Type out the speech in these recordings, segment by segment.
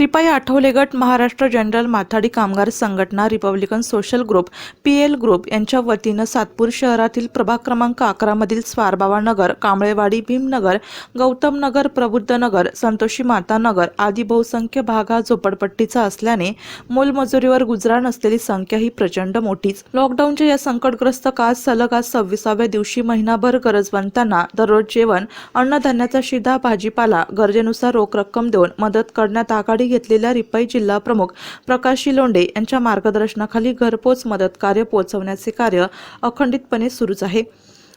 रिपाई आठवले गट महाराष्ट्र जनरल माथाडी कामगार संघटना republican social group P L group यांच्या वतीनं सातपूर शहरातील प्रभाग क्रमांक अकरामधील स्वारबाबा नगर कांबळेवाडी भीमनगर गौतम नगर प्रबुद्ध नगर संतोषी माता नगर आदी बहुसंख्य भाग हा झोपडपट्टीचा असल्याने मोलमजुरीवर गुजरा नसलेली संख्या ही प्रचंड मोठीच. लॉकडाऊनच्या या संकटग्रस्त काळात सलग आज सव्वीसाव्या दिवशी महिनाभर गरजवंतांना दररोज जेवण अन्नधान्याचा शिधा भाजीपाला गरजेनुसार रोख रक्कम देऊन मदत करण्यात आघाडी घेतलेल्या रिपाई जिल्हा प्रमुख प्रकाश शिलोंडे यांच्या मार्गदर्शनाखाली घरपोच मदत कार्य पोहोचवण्याचे कार्य अखंडितपणे सुरूच आहे.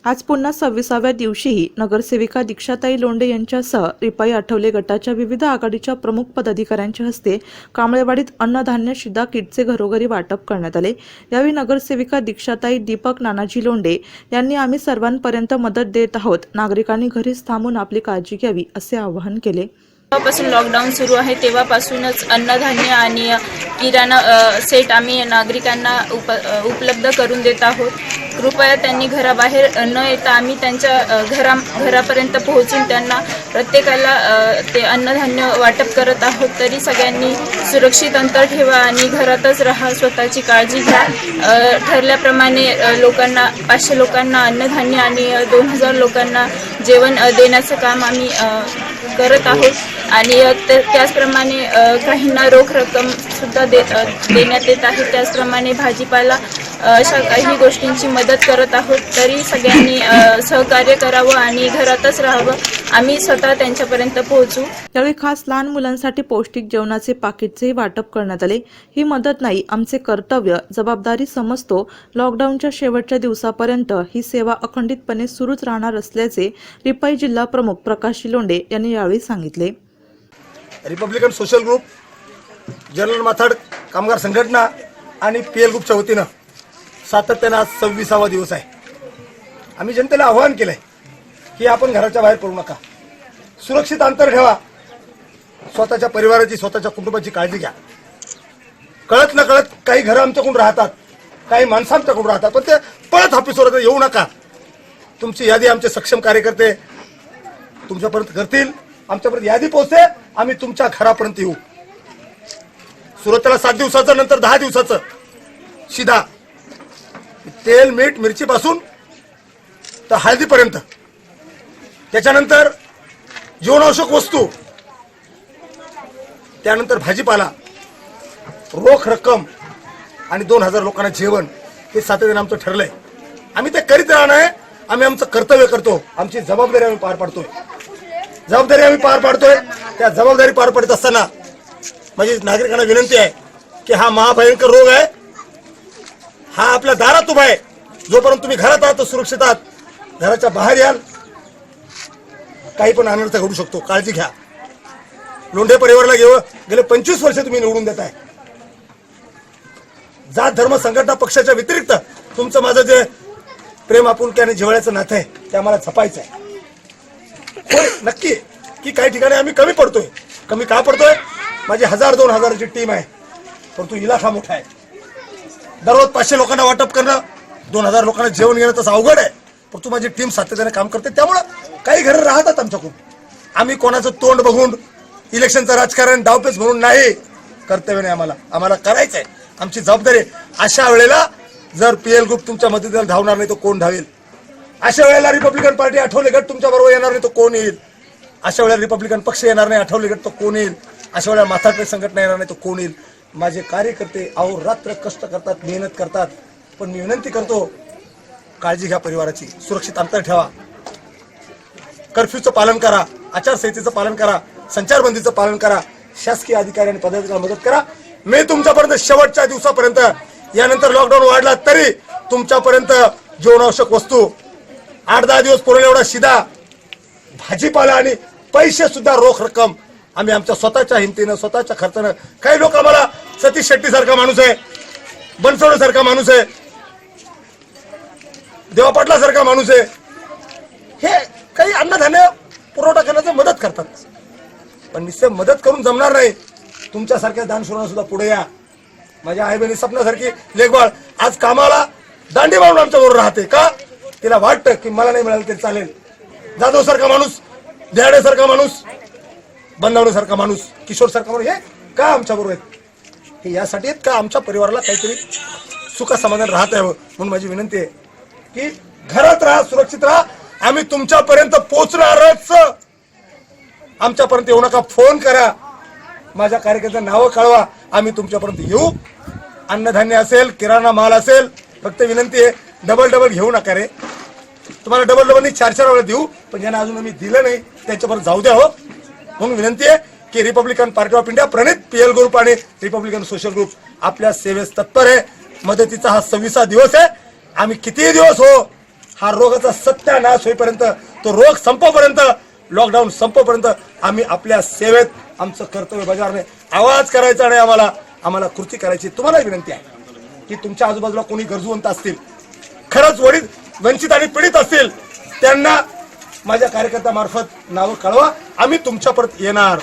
आज पुन्हा सव्वीसाव्या दिवशीही नगरसेविका दीक्षाताई लोंडे यांच्यासह रिपाई आठवले गटाच्या विविध आघाडीच्या प्रमुख पदाधिकाऱ्यांच्या हस्ते कांबळेवाडीत अन्नधान्य शिदा किटचे घरोघरी वाटप करण्यात आले. यावेळी नगरसेविका दीक्षाताई दीपक नानाजी लोंडे यांनी आम्ही सर्वांपर्यंत मदत देत आहोत. नागरिकांनी घरीच थांबून आपली काळजी घ्यावी असे आवाहन केले. जेव्हापासून लॉकडाऊन सुरू आहे तेव्हापासूनच अन्नधान्य आणि किराणा सेट आम्ही नागरिकांना उप उपलब्ध करून देत आहोत. कृपया त्यांनी घराबाहेर न येता आम्ही त्यांच्या घरा घरापर्यंत पोहोचून त्यांना प्रत्येकाला ते अन्नधान्य वाटप करत आहोत. तरी सगळ्यांनी सुरक्षित अंतर ठेवा आणि घरातच राहा. स्वतःची काळजी घ्या. ठरल्याप्रमाणे लोकांना पाचशे लोकांना अन्नधान्य आणि दोन हजार लोकांना जेवण देण्याचं काम आम्ही करत आहोत. आणि त्याचप्रमाणे काहींना रोख रक्कम सुद्धा दे देण्यात येत आहे. त्याचप्रमाणे भाजीपाला अशा काही गोष्टींची मदत करत आहोत. तरी सगळ्यांनी सहकार्य करावं आणि घरातच राहावं. आम्ही स्वतः त्यांच्यापर्यंत पोहोचू. त्यावेळी खास लहान मुलांसाठी पौष्टिक जेवणाचे पाकिटचेही वाटप करण्यात आले. ही मदत नाही आमचे कर्तव्य जबाबदारी समजतो. लॉकडाऊनच्या शेवटच्या दिवसापर्यंत ही सेवा अखंडितपणे सुरूच राहणार असल्याचे रिपाई जिल्हा प्रमुख प्रकाश शिलोंडे यांनी यावेळी सांगितले. रिपब्लिकन सोशल ग्रुप जनरल माथाड कामगार संघटना आणि पी एल ग्रुपच्या वतीनं सातत्यानं आज सव्वीसावा दिवस आहे. आम्ही जनतेला आवाहन केलंय की आपण घराच्या बाहेर पडू नका. सुरक्षित अंतर ठेवा. स्वतःच्या परिवाराची स्वतःच्या कुटुंबाची काळजी घ्या. कळत न कळत काही घरं आमच्याकडून राहतात काही माणसं आमच्याकडून राहतात पण ते पळत ऑफिसवर येऊ नका. तुमची यादी आमचे सक्षम कार्यकर्ते तुमच्यापर्यंत करतील. आमच्यापर्यंत यादी पोहोचते. आम्ही तुमच्या घरापर्यंत येऊ. सुरुवातीला सात दिवसाचं नंतर दहा दिवसाचं. शिधा तेल मीठ मिरची पासून तर हळदीपर्यंत. त्याच्यानंतर जीवनावश्यक वस्तू. त्यानंतर भाजीपाला. रोख रक्कम आणि दोन हजार लोकांना जेवण. हे सातत्याने आमचं ठरलंय. आम्ही ते करीत राहणार आहे. आम्ही आमचं कर्तव्य करतो. आमची जबाबदारी आम्ही पार पाडतोय. जबाबदारी आम्ही पार पाडतोय. त्या जबाबदारी पार पडत असताना माझी नागरिकांना विनंती आहे की हा महाभयंकर रोग आहे. हा आपल्या दारात उभा आहे. जोपर्यंत तुम्ही घरात आहात सुरक्षित आहात. घराच्या बाहेर याल. काही पण अनर्थ घडू शकतो. काळजी घ्या. लोंढे परिवाराला घेऊ गेले पंचवीस वर्ष तुम्ही निवडून देताय. जात धर्म संघटना पक्षाच्या व्यतिरिक्त तुमचं माझं जे प्रेम आपुलकी आणि जिव्हाळ्याचं नातं आहे ते आम्हाला झपायचं आहे. नक्की. की काही ठिकाणी आम्ही कमी पडतोय. कमी का पडतोय? माझी हजार दोन हजाराची टीम आहे. परंतु इलाखा मोठा आहे. दररोज पाचशे लोकांना वाटप करणं दोन हजार लोकांना जेवण घेणं तसं अवघड आहे. परंतु माझी टीम सातत्याने काम करते. त्यामुळं काही घरं राहतात आमच्याकडून. आम्ही कोणाचं तोंड बघून इलेक्शनचं राजकारण डावपेच म्हणून नाही कर्तव्य नाही आम्हाला आम्हाला करायचं आहे आमची जबाबदारी अशा वेळेला जर पी एल ग्रुप तुमच्या मदतीला धावणार नाही तर कोण धावेल? अशा वेळेला रिपब्लिकन पार्टी आठवले गट तुमच्या बरोबर येणार नाही तर कोण येईल? अशा वेळेला रिपब्लिकन पक्ष येणार नाही आठवले गट तर कोण येईल? अशा वेळेला माथाकडे संघटना येणार नाही तर कोण येईल? माझे कार्यकर्ते अहो रात्र कष्ट करतात मेहनत करतात पण मी विनंती करतो काळजी घ्या परिवाराची सुरक्षित अंतर ठेवा. कर्फ्यूचं पालन करा आचारसंहितेचं पालन करा संचारबंदीचं पालन करा शासकीय अधिकारी आणि पदाधिकाऱ्यांना मदत करा. मी तुमच्यापर्यंत शेवटच्या दिवसापर्यंत यानंतर लॉकडाऊन वाढला तरी तुमच्यापर्यंत जीवनावश्यक वस्तू आठ दहा दिवस पुरवले एवढा शिदा. भाजीपाला आणि पैसे सुद्धा रोख रक्कम. आम्ही आमच्या स्वतःच्या हिमतीनं स्वतःच्या खर्चानं काही लोक आम्हाला सतीश शेट्टी सारखा माणूस आहे बनसोडे सारखा माणूस आहे देवापाटला सारखा माणूस आहे. हे काही अन्नधान्य पुरवठा करण्याचं मदत करतात. पण निश्चय मदत करून जमणार नाही. तुमच्यासारख्या दानशूरांना सुद्धा पुढे या. माझ्या आई बहिणी सपनासारखी लेखबाळ आज कामाला दांडी मारून आमच्याबरोबर राहते का? तिला वाटतं की मला नाही मिळालं तरी चालेल. जाधव सारखा माणूस देहाडे सारखा माणूस बंदावणे सारखा माणूस किशोर सारखा माणूस हे का आमच्या बरोबर आहेत? हे यासाठी आहेत का आमच्या परिवाराला काहीतरी सुखा समाधान राहत यावं? म्हणून माझी विनंती आहे की घरात राहा सुरक्षित राहा. आम्ही तुमच्यापर्यंत पोहोचणारच. आमच्यापर्यंत येऊ नका फोन करा. माझ्या कार्यकर्त्यांना नावं कळवा. आम्ही तुमच्यापर्यंत येऊ. अन्नधान्य असेल किराणा माल असेल फक्त विनंती आहे डबल डबल घेऊ नका रे. तुम्हाला डबल डबल चार चार वेळा देऊ पण ज्यांना अजून आम्ही दिलं नाही. त्यांच्यापर्यंत जाऊ द्या हो. म्हणून विनंती आहे की रिपब्लिकन पार्टी ऑफ इंडिया प्रणित पीएल ग्रुप आणि रिपब्लिकन सोशल ग्रुप आपल्या सेवेस तत्पर आहे. मदतीचा हा सव्वीसा दिवस आहे. आम्ही कितीही दिवस हो हा रोगाचा सत्यानाश होईपर्यंत तो रोग संपोपर्यंत लॉकडाऊन संपोपर्यंत आम्ही आपल्या सेवेत आमचं कर्तव्य बजावणे आवाज करायचा नाही आम्हाला. आम्हाला कृती करायची. तुम्हाला विनंती आहे की तुमच्या आजूबाजूला कोणी गरजूवंत असतील खरंच वडील वंचित आणि पीडित असतील त्यांना माझ्या कार्यकर्त्यामार्फत नावं कळवा. आम्ही तुमच्या परत येणार.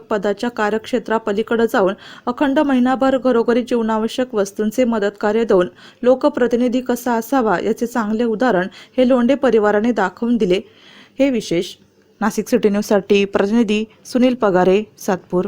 पदाच्या कार्यक्षेत्रापलीकडे जाऊन अखंड महिनाभर घरोघरी जीवनावश्यक वस्तूंचे मदतकार्य देऊन लोकप्रतिनिधी कसा असावा याचे चांगले उदाहरण हे लोंढे परिवाराने दाखवून दिले. हे विशेष नाशिक सिटी न्यूजसाठी प्रतिनिधी सुनील पगारे सातपूर.